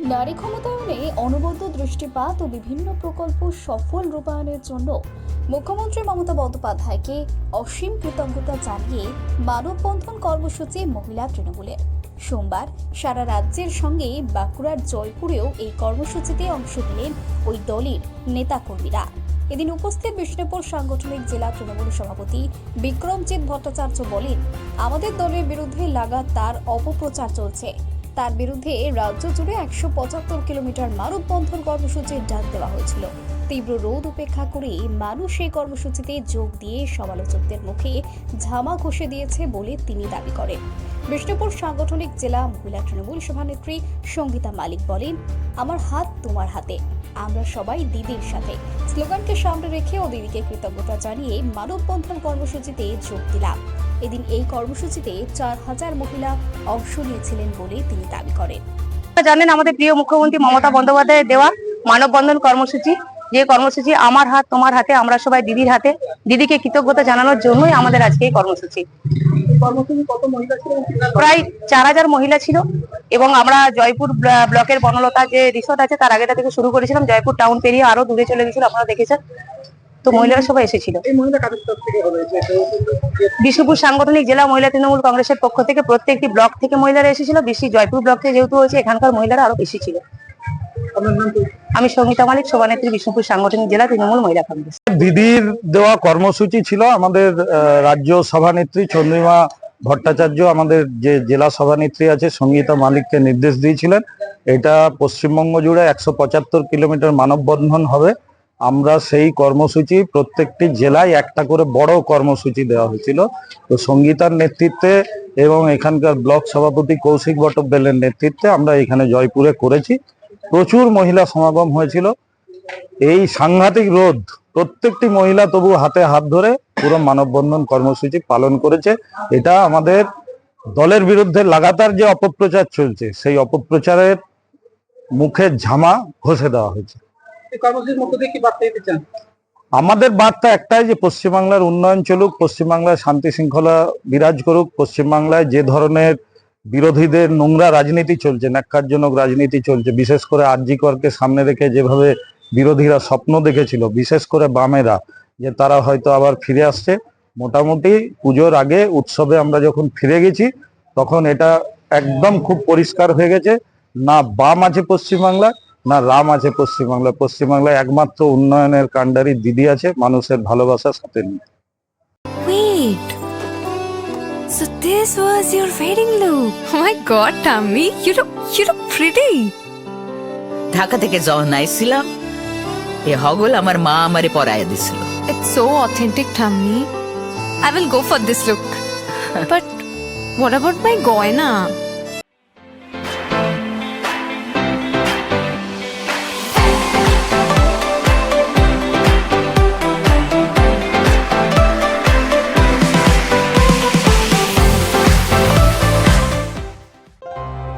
নারী ক্ষমতায়নে অনবদ্য দৃষ্টিপাত ও বিভিন্ন প্রকল্প সফল রূপায়ণের জন্য মুখ্যমন্ত্রী মমতা বন্দ্যোপাধ্যায়কে অসীম কৃতজ্ঞতা জানিয়ে মানববন্ধন কর্মসূচি মহিলা তৃণমূলের। সোমবার সারা রাজ্যের সঙ্গে বাঁকুড়ার জয়পুরেও এই কর্মসূচিতে অংশ নিলেন ওই দলের নেতাকর্মীরা। এদিন উপস্থিত বিষ্ণুপুর সাংগঠনিক জেলা তৃণমূল সভাপতি বিক্রমজিৎ ভট্টাচার্য বলেন, আমাদের দলের বিরুদ্ধে লাগাতার অপপ্রচার চলছে। তার বিরুদ্ধে রাজ্য জুড়ে একশো পঁচাত্তর কিলোমিটার মানববন্ধন কর্মসূচির ডাক দেওয়া হয়েছিল। তীব্র রোদ উপেক্ষা করে মানুষ এই কর্মসূচিতে যোগ দিয়ে সমালোচকদের মুখে ঝামা ঘষে দিয়েছে বলে তিনি দাবি করেন। বিষ্ণুপুর সাংগঠনিক জেলা মহিলা তৃণমূল সভানেত্রী সঙ্গীতা মালিক বলেন, আমার হাত তোমার হাতে। আমরা সবাই দিদির সাথে। স্লোগানকে সামনে রেখে ও দিদিকে কৃতজ্ঞতা জানিয়ে মানববন্ধন কর্মসূচিতে যোগ দিলাম। এদিন এই কর্মসূচিতে চার হাজার মহিলা অংশ নিয়েছিলেন বলে তিনি দাবি করেন। জানেন আমাদের প্রিয় মুখ্যমন্ত্রী মমতা বন্দ্যোপাধ্যায়ের দেওয়া মানববন্ধন কর্মসূচি। যে কর্মসূচি আমার হাত, তোমার হাতে, আমরা সবাই দিদির হাতে। দিদিকে কৃতজ্ঞতা জানানোর জন্যই আমাদের আজকে এই কর্মসূচি। প্রায় চার হাজার মহিলা ছিল। এবং আমরা জয়পুর ব্লকের বনলতা যে রিসোর্ট আছে, তার আগেটা থেকে শুরু করেছিলাম। জয়পুর টাউন পেরিয়ে আরও দূরে চলে গেছিল, আপনারা দেখেছেন। তো মহিলারা সবাই এসেছিল। এই মহিলা কাদের তরফ থেকে হবে যে বিষ্ণুপুর সাংগঠনিক জেলা মহিলা তৃণমূল কংগ্রেসের পক্ষ থেকে প্রত্যেকটি ব্লক থেকে মহিলারা এসেছিল। বেশি জয়পুর ব্লক থেকে যেহেতু হয়েছে এখানকার মহিলারা আরও বেশি ছিল? আমি সঙ্গীতা মালিক সভানেত্রী বিষ্ণুপুর সাংগঠনিক জেলা তৃণমূল মহিলা কংগ্রেস। দিদির দেওয়া কর্মসূচি ছিল আমাদের আহ, রাজ্য সভানেত্রী চন্দ্রিমা ভট্টাচার্য আমাদের যে জেলা সভানেত্রী আছে সঙ্গীতা মালিককে নির্দেশ দিয়েছিলেন। এটা পশ্চিমবঙ্গ জুড়ে একশো পঁচাত্তর কিলোমিটার মানববন্ধন হবে। আমরা সেই কর্মসূচি প্রত্যেকটি জেলায় একটা করে বড় কর্মসূচি দেওয়া হয়েছিল। তো সঙ্গীতার নেতৃত্বে এবং এখানকার ব্লক সভাপতি কৌশিক বটব্বেলের নেতৃত্বে আমরা এখানে জয়পুরে করেছি। প্রচুর মহিলা সমাগম হয়েছিল। এই সাংঘাতিক রোদ প্রত্যেকটি মহিলা তবু হাতে হাত ধরে পুরো মানববন্ধন কর্মসূচি পালন করেছে। এটা আমাদের দলের বিরুদ্ধে লাগাতার যে অপপ্রচার চলছে, সেই অপপ্রচারের মুখে ঝামা ঘষে দেওয়া হয়েছে। আমাদের বার্তা একটাই যে পশ্চিমবাংলার উন্নয়ন চলুক, পশ্চিমবাংলায় শান্তি শৃঙ্খলা বিরাজ করুক, পশ্চিমবাংলায় যে ধরনের বিরোধীদের নোংরা রাজনীতি চলছে, ন্যাক্কারজনক রাজনীতি চলছে, বিশেষ করে আরজি করকে সামনে রেখে যেভাবে বিরোধীরা স্বপ্ন দেখেছিল, বিশেষ করে বামেরা, যে তারা হয়তো আবার ফিরে আসছে। মোটামুটি পুজোর আগে, উৎসবে আমরা যখন ফিরে গেছি, তখন এটা একদম খুব পরিষ্কার হয়ে গেছে। না বাম আছে পশ্চিমবাংলায় না রাম আছে পশ্চিমবাংলায় পশ্চিমবাংলায় একমাত্র উন্নয়নের কাণ্ডারি দিদি আছে মানুষের ভালোবাসার সাথে নিয়ে Wait. So this was your wedding look. Oh my god, Tammy, you look you look pretty. Dhaka থেকে যখন আইছিলাম এ হগল আমার মা আমারে পরাইয়া দিছিল It's so authentic, Tammy. I will go for this look. but what about my goina?